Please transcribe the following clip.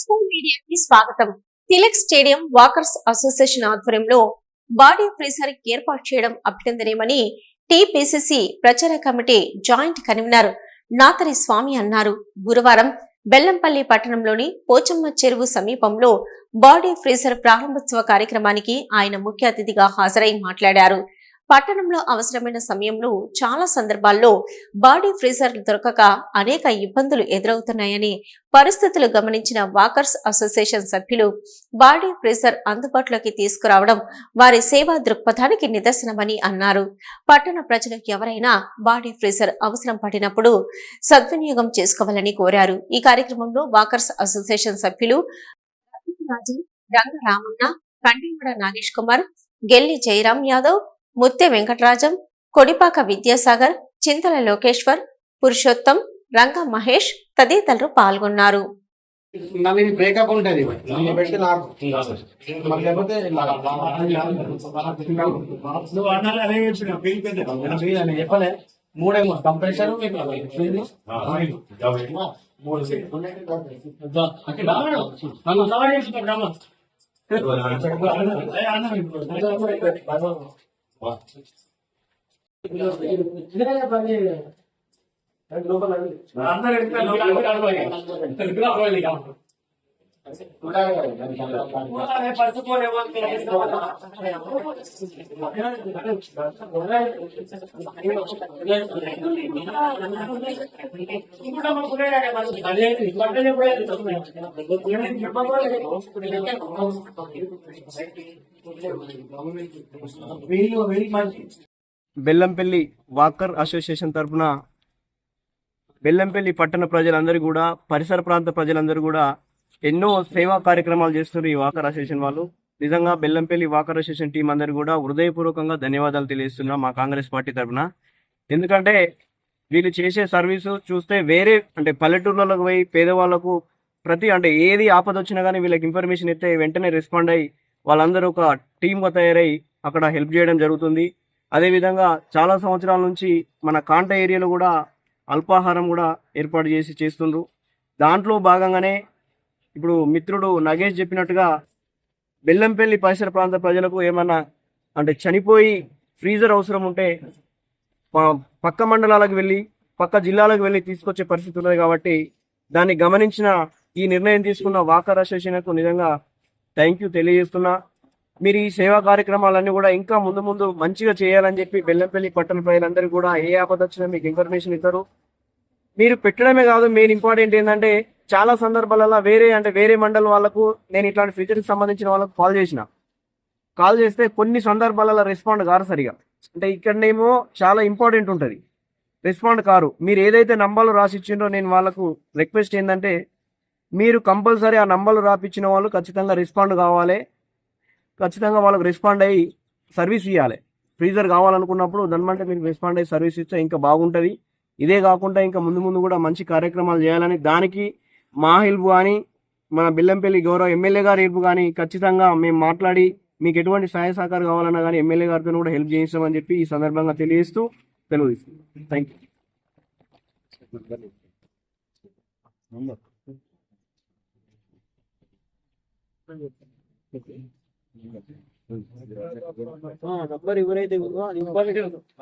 మీడియాకి స్వాగతం. Tilak stadium walkers association ఆధ్వర్యంలో బాడీ ఫ్రీజర్ ఏర్పాటు చేయడం అభినందనీయమని టిపిసిసి ప్రచార committee joint convener Nathari Swamy అన్నారు. గురువారం బెల్లంపల్లి పట్టణంలోని పోచమ్మ చెరువు సమీపంలో బాడీ ఫ్రీజర్ ప్రారంభోత్సవ కార్యక్రమానికి ఆయన ముఖ్య అతిథిగా హాజరై మాట్లాడారు. పట్టణంలో అవసరమైన సమయంలో చాలా సందర్భాల్లో బాడీ ఫ్రీజర్ దొరకక అనేక ఇబ్బందులు ఎదురవుతున్నాయని పరిస్థితులు గమనించిన వాకర్స్ అసోసియేషన్ సభ్యులు బాడీ ఫ్రీజర్ అందుబాటులోకి తీసుకురావడం వారి సేవా దృక్పథానికి నిదర్శనమని అన్నారు. పట్టణ ప్రజలు ఎవరైనా బాడీ ఫ్రీజర్ అవసరం పడినప్పుడు సద్వినియోగం చేసుకోవాలని కోరారు. ఈ కార్యక్రమంలో వాకర్స్ అసోసియేషన్ సభ్యులు రంగరామన్న రంగ కండిమడ నాగేష్ కుమార్ గెల్లి జయరాం యాదవ్ ముత్తె వెంకటరాజం కొడిపాక విద్యాసాగర్ చింతల లోకేశ్వర్ పురుషోత్తం రంగ మహేష్ తదితరులు పాల్గొన్నారు. మూడేమో కంప్రెషర్ మూడు నన్ను അന്നേരം బెల్లంపల్లి వాకర్ అసోసియేషన్ తరపున బెల్లంపల్లి పట్టణ ప్రజలందరూ కూడా పరిసర ప్రాంత ప్రజలందరూ కూడా ఎన్నో సేవా కార్యక్రమాలు చేస్తున్నారు ఈ వాకర్ అసోసియేషన్ వాళ్ళు. నిజంగా బెల్లంపల్లి వాకర్ అసోసియేషన్ టీం అందరు కూడా హృదయపూర్వకంగా ధన్యవాదాలు తెలియజేస్తున్నాం మా కాంగ్రెస్ పార్టీ తరఫున. ఎందుకంటే వీళ్ళు చేసే సర్వీసు చూస్తే వేరే అంటే పల్లెటూర్లకు పోయి పేదవాళ్ళకు ప్రతి అంటే ఏది ఆపద వచ్చినా కానీ వీళ్ళకి ఇన్ఫర్మేషన్ ఇస్తే వెంటనే రెస్పాండ్ అయ్యి వాళ్ళందరూ ఒక టీమ్గా తయారై అక్కడ హెల్ప్ చేయడం జరుగుతుంది. అదేవిధంగా చాలా సంవత్సరాల నుంచి మన కాంట ఏరియాలో కూడా అల్పాహారం కూడా ఏర్పాటు చేసి చేస్తుండ్రు. దాంట్లో భాగంగానే ఇప్పుడు మిత్రుడు నగేష్ చెప్పినట్టుగా బెల్లంపల్లి పరిసర ప్రాంత ప్రజలకు ఏమన్నా అంటే చనిపోయి ఫ్రీజర్ అవసరం ఉంటే పక్క మండలాలకు వెళ్ళి పక్క జిల్లాలకు వెళ్ళి తీసుకొచ్చే పరిస్థితి ఉన్నది కాబట్టి దాన్ని గమనించిన ఈ నిర్ణయం తీసుకున్న వాకర్ అసోసియేషన్కు నిజంగా థ్యాంక్ యూ తెలియజేస్తున్నా. మీరు ఈ సేవా కార్యక్రమాలన్నీ కూడా ఇంకా ముందు ముందు మంచిగా చేయాలని చెప్పి బెల్లంపల్లి పట్టణ ప్రజలందరూ కూడా ఏ ఆపద వచ్చినా మీకు ఇన్ఫర్మేషన్ ఇస్తారు. మీరు పెట్టడమే కాదు మెయిన్ ఇంపార్టెంట్ ఏంటంటే చాలా సందర్భాలలో వేరే అంటే వేరే మండలం వాళ్ళకు నేను ఇట్లాంటి ఫ్యూచర్కి సంబంధించిన వాళ్ళకు కాల్ చేసిన. కాల్ చేస్తే కొన్ని సందర్భాలలో రెస్పాండ్ కారు సరిగా. అంటే ఇక్కడనేమో చాలా ఇంపార్టెంట్ ఉంటుంది. రెస్పాండ్ కారు. మీరు ఏదైతే నంబర్లు రాసిచ్చిండ్రో నేను వాళ్ళకు రిక్వెస్ట్ ఏంటంటే మీరు కంపల్సరీ ఆ నంబర్లు రాపిచ్చిన వాళ్ళు ఖచ్చితంగా రెస్పాండ్ కావాలి. ఖచ్చితంగా వాళ్ళకు రెస్పాండ్ అయ్యి సర్వీస్ ఇవ్వాలి ఫ్రీజర్ కావాలనుకున్నప్పుడు దానిమంటే మీరు రెస్పాండ్ అయ్యి సర్వీస్ ఇస్తే ఇంకా బాగుంటుంది. ఇదే కాకుండా ఇంకా ముందు ముందు కూడా మంచి కార్యక్రమాలు చేయాలని దానికి మా హెల్ప్ కానీ మన బెల్లంపల్లి గౌరవ ఎమ్మెల్యే గారి హెల్ప్ కానీ ఖచ్చితంగా మేము మాట్లాడి మీకు ఎటువంటి సహాయ సహకారం కావాలన్నా కానీ ఎమ్మెల్యే గారితో కూడా హెల్ప్ చేయిస్తామని చెప్పి ఈ సందర్భంగా తెలియజేస్తూ తెలుగు థ్యాంక్ యూ నంబర్ ఎవరైతే